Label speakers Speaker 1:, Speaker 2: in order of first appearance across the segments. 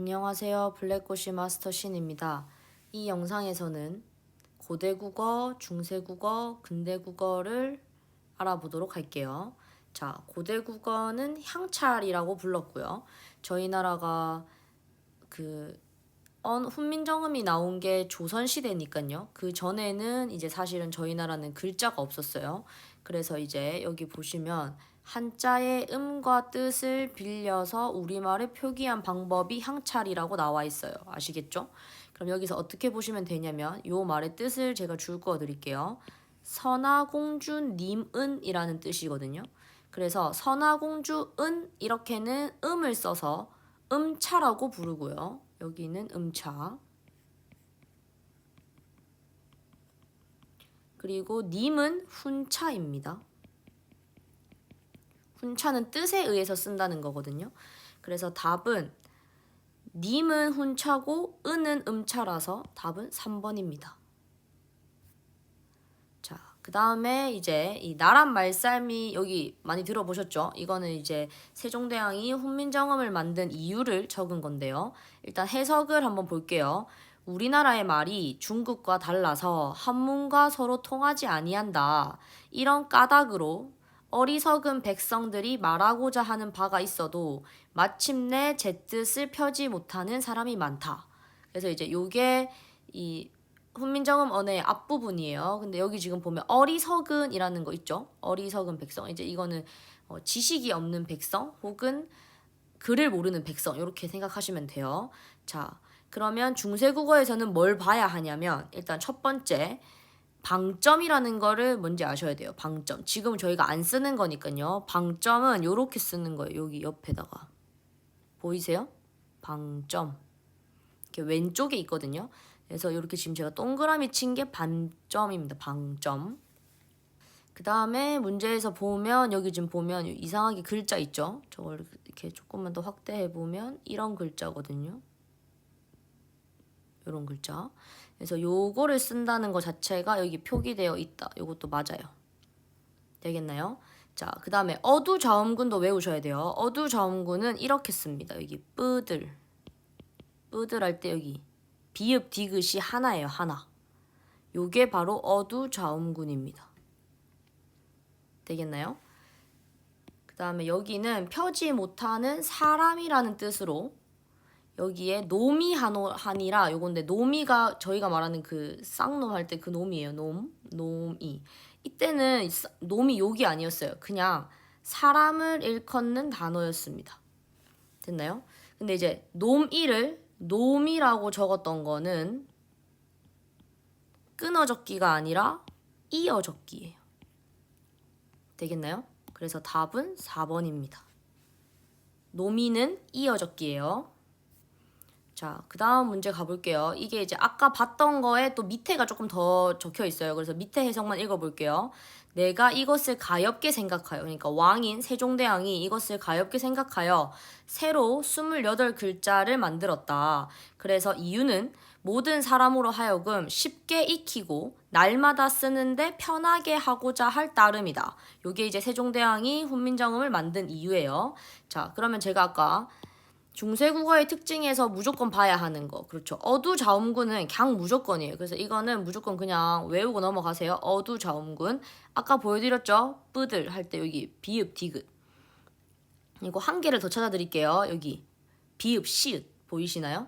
Speaker 1: 안녕하세요. 블랙고시 마스터 신입니다. 이 영상에서는 고대 국어, 중세 국어, 근대 국어를 알아보도록 할게요. 자, 고대 국어는 향찰이라고 불렀고요. 저희 나라가 그 언, 훈민정음이 나온 게 조선 시대니까요. 그 전에는 이제 사실은 저희 나라는 글자가 없었어요. 그래서 이제 여기 보시면 한자의 음과 뜻을 빌려서 우리말을 표기한 방법이 향찰이라고 나와 있어요. 아시겠죠? 그럼 여기서 어떻게 보시면 되냐면 요 말의 뜻을 제가 줄 거어 드릴게요. 선화공주 님은이라는 뜻이거든요. 그래서 선화공주은 이렇게는 음을 써서 음차라고 부르고요. 여기는 음차. 그리고 님은 훈차입니다. 훈차는 뜻에 의해서 쓴다는 거거든요. 그래서 답은 님은 훈차고 은은 음차라서 답은 3번입니다. 자, 그 다음에 이제 이 나란 말살미 여기 많이 들어보셨죠? 이거는 이제 세종대왕이 훈민정음을 만든 이유를 적은 건데요. 일단 해석을 한번 볼게요. 우리나라의 말이 중국과 달라서 한문과 서로 통하지 아니한다. 이런 까닭으로 어리석은 백성들이 말하고자 하는 바가 있어도 마침내 제 뜻을 펴지 못하는 사람이 많다. 그래서 이제 요게 이 훈민정음 언어의 앞부분이에요. 근데 여기 지금 보면 어리석은이라는 거 있죠? 어리석은 백성. 이제 이거는 어, 지식이 없는 백성 혹은 글을 모르는 백성 이렇게 생각하시면 돼요. 자, 그러면 중세 국어에서는 뭘 봐야 하냐면 일단 첫 번째 방점이라는 거를 뭔지 아셔야 돼요. 방점. 지금 저희가 안 쓰는 거니까요. 방점은 이렇게 쓰는 거예요. 여기 옆에다가. 보이세요? 방점. 이렇게 왼쪽에 있거든요. 그래서 이렇게 지금 제가 동그라미 친 게 반점입니다. 방점. 그 다음에 문제에서 보면 여기 지금 보면 이상하게 글자 있죠? 저걸 이렇게 조금만 더 확대해 보면 이런 글자거든요. 이런 글자. 그래서 요거를 쓴다는 것 자체가 여기 표기되어 있다. 요것도 맞아요. 되겠나요? 자, 그 다음에 어두저음군도 외우셔야 돼요. 어두저음군은 이렇게 씁니다. 여기 뿌들. 뿌들 할 때 여기 비읍 디귿이 하나예요. 하나. 요게 바로 어두저음군입니다. 되겠나요? 그 다음에 여기는 펴지 못하는 사람이라는 뜻으로 여기에 노미하노하니라 요건데 노미가 저희가 말하는 그 쌍놈 할 때 그 놈이에요. 놈, 놈이. 이때는 놈이 욕이 아니었어요. 그냥 사람을 일컫는 단어였습니다. 됐나요? 근데 이제 놈이를 놈이라고 적었던 거는 끊어 적기가 아니라 이어 적기예요. 되겠나요? 그래서 답은 4번입니다. 노미는 이어 적기예요. 자, 그 다음 문제 가볼게요. 이게 이제 아까 봤던 거에 또 밑에가 조금 더 적혀 있어요. 그래서 밑에 해석만 읽어볼게요. 내가 이것을 가엾게 생각하여. 그러니까 왕인 세종대왕이 이것을 가엾게 생각하여 새로 28글자를 만들었다. 그래서 이유는 모든 사람으로 하여금 쉽게 익히고 날마다 쓰는데 편하게 하고자 할 따름이다. 요게 이제 세종대왕이 훈민정음을 만든 이유예요. 자, 그러면 제가 아까 중세국어의 특징에서 무조건 봐야 하는 거. 그렇죠. 어두자음군은 그냥 무조건이에요. 그래서 이거는 무조건 그냥 외우고 넘어가세요. 어두자음군. 아까 보여드렸죠? 뿌들 할 때 여기 비읍, 디귿. 이거 한 개를 더 찾아드릴게요. 여기 비읍, 시읒 보이시나요?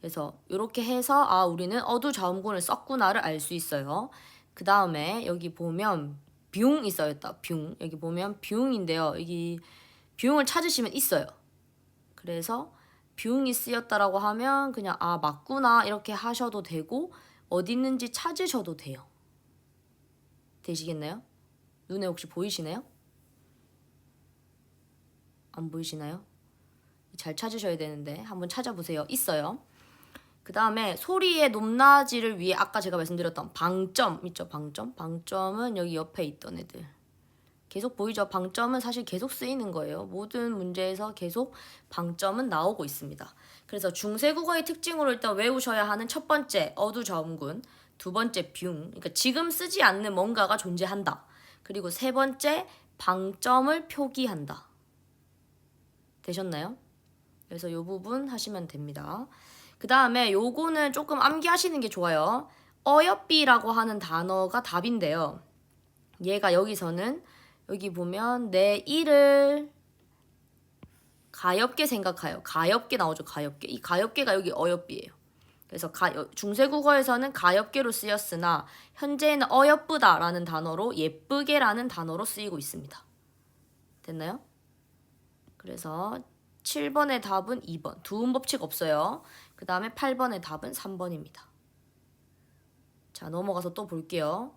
Speaker 1: 그래서 이렇게 해서 아 우리는 어두자음군을 썼구나를 알 수 있어요. 그 다음에 여기 보면 뷰 있어요. 뷰. 여기 보면 뷰인데요. 여기 뷰을 찾으시면 있어요. 그래서 뷰잉이 쓰였다라고 하면 그냥 아 맞구나 이렇게 하셔도 되고 어디 있는지 찾으셔도 돼요. 되시겠나요? 눈에 혹시 보이시나요? 안 보이시나요? 잘 찾으셔야 되는데 한번 찾아보세요. 있어요. 그 다음에 소리의 높낮이를 위해 아까 제가 말씀드렸던 방점 있죠? 방점? 방점은 여기 옆에 있던 애들. 계속 보이죠? 방점은 사실 계속 쓰이는 거예요. 모든 문제에서 계속 방점은 나오고 있습니다. 그래서 중세국어의 특징으로 일단 외우셔야 하는 첫 번째 어두저음군, 두 번째 뷰, 그러니까 지금 쓰지 않는 뭔가가 존재한다. 그리고 세 번째 방점을 표기한다. 되셨나요? 그래서 이 부분 하시면 됩니다. 그 다음에 요거는 조금 암기하시는 게 좋아요. 어여삐라고 하는 단어가 답인데요. 얘가 여기서는 여기 보면 내 일을 가엽게 생각하여. 가엽게 나오죠. 가엽게. 이 가엽게가 여기 어여삐예요. 그래서 가, 중세국어에서는 가엽게로 쓰였으나 현재는 어여쁘다라는 단어로 예쁘게라는 단어로 쓰이고 있습니다. 됐나요? 그래서 7번의 답은 2번. 두음 법칙 없어요. 그 다음에 8번의 답은 3번입니다. 자, 넘어가서 또 볼게요.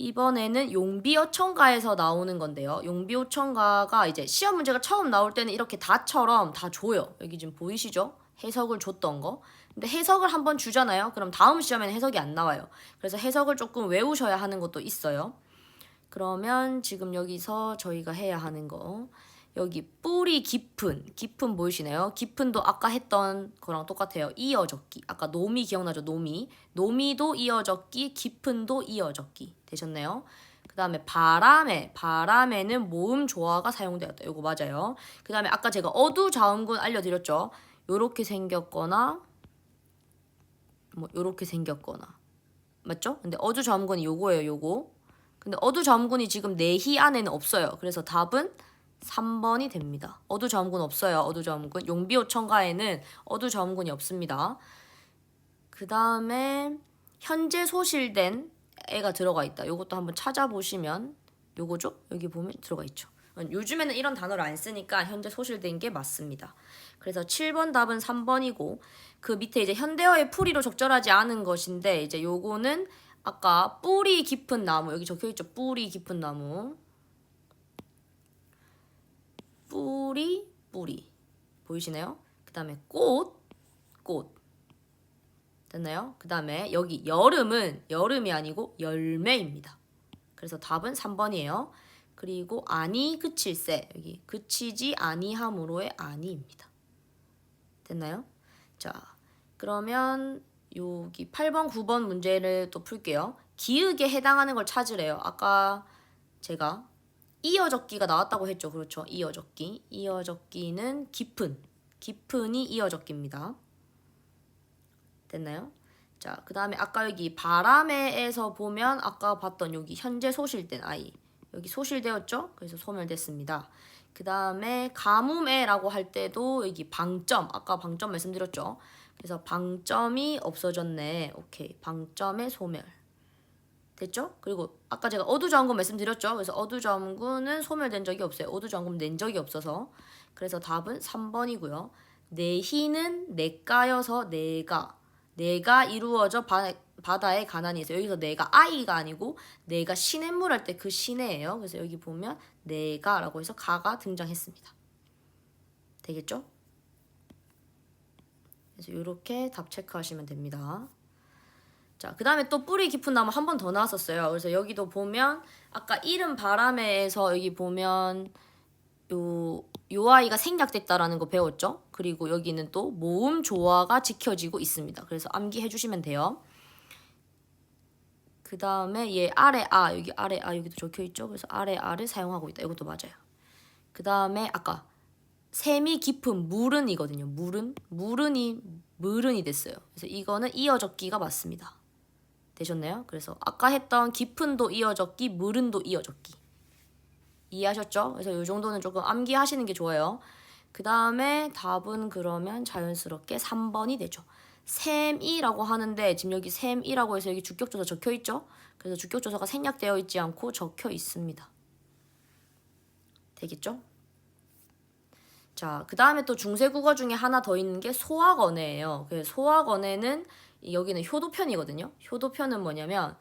Speaker 1: 이번에는 용비어천가에서 나오는 건데요. 용비어천가가 이제 시험 문제가 처음 나올 때는 이렇게 다처럼 다 줘요. 여기 지금 보이시죠? 해석을 줬던 거. 근데 해석을 한번 주잖아요. 그럼 다음 시험에는 해석이 안 나와요. 그래서 해석을 조금 외우셔야 하는 것도 있어요. 그러면 지금 여기서 저희가 해야 하는 거 여기 뿌리 깊은 깊은 보이시나요? 깊은도 아까 했던 거랑 똑같아요. 이어 적기. 아까 노미 기억나죠? 노미. 노미도 이어 적기, 깊은도 이어 적기. 되셨나요? 그 다음에 바람에 바람에는 모음 조화가 사용되었다. 이거 맞아요. 그 다음에 아까 제가 어두 자음군 알려드렸죠. 요렇게 생겼거나 뭐 요렇게 생겼거나 맞죠? 근데 어두 자음군이 요거예요. 요거. 근데 어두 자음군이 지금 내희 안에는 없어요. 그래서 답은 3번이 됩니다. 어두저음군 없어요. 어두저음군. 용비호천가에는 어두저음군이 없습니다. 그 다음에 현재 소실된 애가 들어가 있다. 요것도 한번 찾아보시면 요거죠? 여기 보면 들어가 있죠. 요즘에는 이런 단어를 안 쓰니까 현재 소실된 게 맞습니다. 그래서 7번 답은 3번이고 그 밑에 이제 현대어의 풀이로 적절하지 않은 것인데 이제 요거는 아까 뿌리 깊은 나무 여기 적혀 있죠. 뿌리 깊은 나무. 뿌리 뿌리 보이시나요? 그 다음에 꽃 꽃. 됐나요? 그 다음에 여기 여름은 여름이 아니고 열매입니다. 그래서 답은 3번이에요. 그리고 아니 그칠세 여기 그치지 아니함으로의 아니입니다. 됐나요? 자 그러면 여기 8번 9번 문제를 또 풀게요. 기역에 해당하는 걸 찾으래요. 아까 제가 이어적기가 나왔다고 했죠. 그렇죠. 이어적기. 이어적기는 깊은. 깊은이 이어적기입니다. 됐나요? 자, 그 다음에 아까 여기 바람에에서 보면 아까 봤던 여기 현재 소실된 아이. 여기 소실되었죠? 그래서 소멸됐습니다. 그 다음에 가뭄에라고 할 때도 여기 방점. 아까 방점 말씀드렸죠? 그래서 방점이 없어졌네. 오케이. 방점의 소멸. 됐죠? 그리고 아까 제가 어두저항군 말씀드렸죠. 그래서 어두저항군은 소멸된 적이 없어요. 어두저항군 낸 적이 없어서. 그래서 답은 3번이고요. 내희는 내가여서 내가 내가 이루어져 바, 바다에 가난이 있어요. 여기서 내가 아이가 아니고 내가 시냇물 할 때 그 시내예요. 그래서 여기 보면 내가라고 해서 가가 등장했습니다. 되겠죠? 그래서 이렇게 답 체크하시면 됩니다. 자, 그 다음에 또 뿌리 깊은 나무 한 번 더 나왔었어요. 그래서 여기도 보면 아까 이름 바람에서 여기 보면 요, 요 아이가 생략됐다라는 거 배웠죠? 그리고 여기는 또 모음 조화가 지켜지고 있습니다. 그래서 암기해 주시면 돼요. 그 다음에 얘 아래 아 여기 아래 아 여기도 적혀 있죠? 그래서 아래 아를 사용하고 있다. 이것도 맞아요. 그 다음에 아까 샘이 깊은 물은이거든요. 물은 물은이 물은이 됐어요. 그래서 이거는 이어적기가 맞습니다. 되셨나요? 그래서 아까 했던 깊은도 이어적기, 물은도 이어적기. 이해하셨죠? 그래서 이 정도는 조금 암기하시는 게 좋아요. 그 다음에 답은 그러면 자연스럽게 3번이 되죠. 샘이라고 하는데 지금 여기 샘이라고 해서 여기 주격조사 적혀 있죠? 그래서 주격조사가 생략되어 있지 않고 적혀 있습니다. 되겠죠? 자, 그 다음에 또 중세국어 중에 하나 더 있는 게 소학언어예요. 그 소학언어는 여기는 효도편이거든요. 효도편은 뭐냐면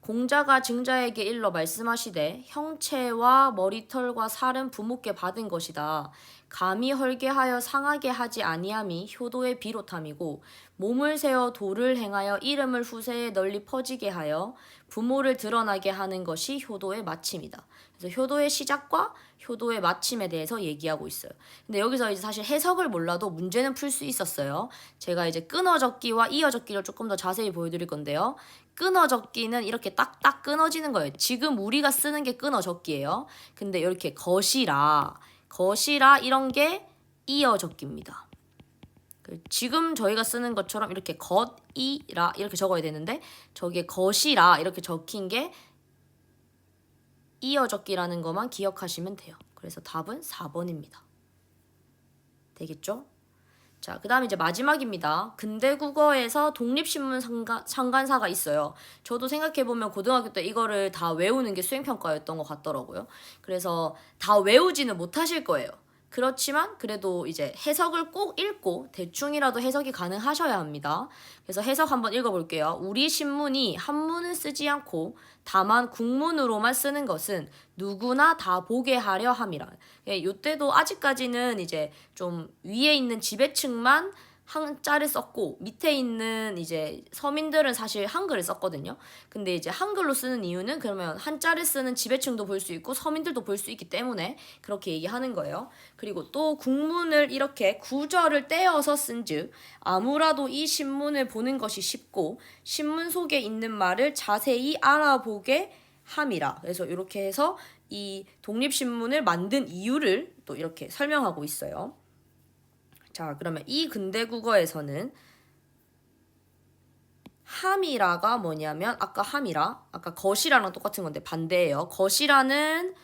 Speaker 1: 공자가 증자에게 일러 말씀하시되 형체와 머리털과 살은 부모께 받은 것이다. 감히 헐게 하여 상하게 하지 아니함이 효도의 비롯함이고 몸을 세워 도를 행하여 이름을 후세에 널리 퍼지게 하여 부모를 드러나게 하는 것이 효도의 마침이다. 그래서 효도의 시작과 효도의 마침에 대해서 얘기하고 있어요. 근데 여기서 이제 사실 해석을 몰라도 문제는 풀 수 있었어요. 제가 이제 끊어 적기와 이어 적기를 조금 더 자세히 보여드릴 건데요. 끊어 적기는 이렇게 딱딱 끊어지는 거예요. 지금 우리가 쓰는 게 끊어 적기예요. 근데 이렇게 것이라, 것이라 이런 게 이어 적기입니다. 그 지금 저희가 쓰는 것처럼 이렇게 겉이라 이렇게 적어야 되는데 저게 것이라 이렇게 적힌 게 이어 적기라는 것만 기억하시면 돼요. 그래서 답은 4번입니다. 되겠죠? 자, 그 다음에 이제 마지막입니다. 근대 국어에서 독립신문 상가, 상간사가 있어요. 저도 생각해보면 고등학교 때 이거를 다 외우는 게 수행평가였던 것 같더라고요. 그래서 다 외우지는 못하실 거예요. 그렇지만 그래도 이제 해석을 꼭 읽고 대충이라도 해석이 가능하셔야 합니다. 그래서 해석 한번 읽어볼게요. 우리 신문이 한문을 쓰지 않고 다만 국문으로만 쓰는 것은 누구나 다 보게 하려 함이라. 예, 이때도 아직까지는 이제 좀 위에 있는 지배층만 한자를 썼고 밑에 있는 이제 서민들은 사실 한글을 썼거든요. 근데 이제 한글로 쓰는 이유는 그러면 한자를 쓰는 지배층도 볼 수 있고 서민들도 볼 수 있기 때문에 그렇게 얘기하는 거예요. 그리고 또 국문을 이렇게 구절을 떼어서 쓴즉 아무라도 이 신문을 보는 것이 쉽고 신문 속에 있는 말을 자세히 알아보게 함이라. 그래서 이렇게 해서 이 독립신문을 만든 이유를 또 이렇게 설명하고 있어요. 자, 그러면 이 근대 국어에서는 함이라가 뭐냐면 아까 함이라, 아까 것이라랑 똑같은 건데 반대예요. 것이라는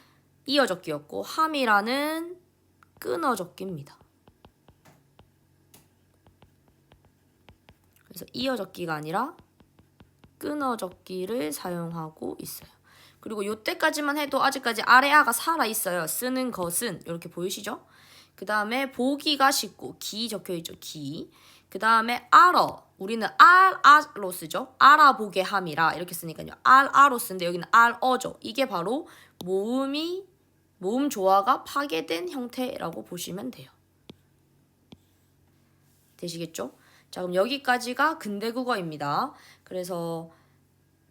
Speaker 1: 이어적기였고 함이라는 끊어적기입니다. 그래서 이어적기가 아니라 끊어적기를 사용하고 있어요. 그리고 요때까지만 해도 아직까지 아래 아가 살아 있어요. 쓰는 것은 이렇게 보이시죠? 그 다음에 보기가 쉽고 기 적혀 있죠. 기. 그 다음에 알아. 우리는 알아로 쓰죠. 알아보게 함이라 이렇게 쓰니까요. 알아로 쓰는데 여기는 알어죠. 이게 바로 모음이 모음 조화가 파괴된 형태라고 보시면 돼요. 되시겠죠? 자, 그럼 여기까지가 근대 국어입니다. 그래서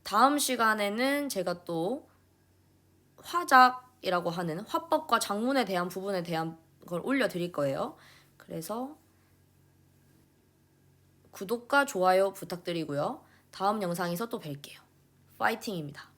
Speaker 1: 다음 시간에는 제가 또 화작이라고 하는 화법과 작문에 대한 부분에 대한 걸 올려드릴 거예요. 그래서 구독과 좋아요 부탁드리고요. 다음 영상에서 또 뵐게요. 파이팅입니다.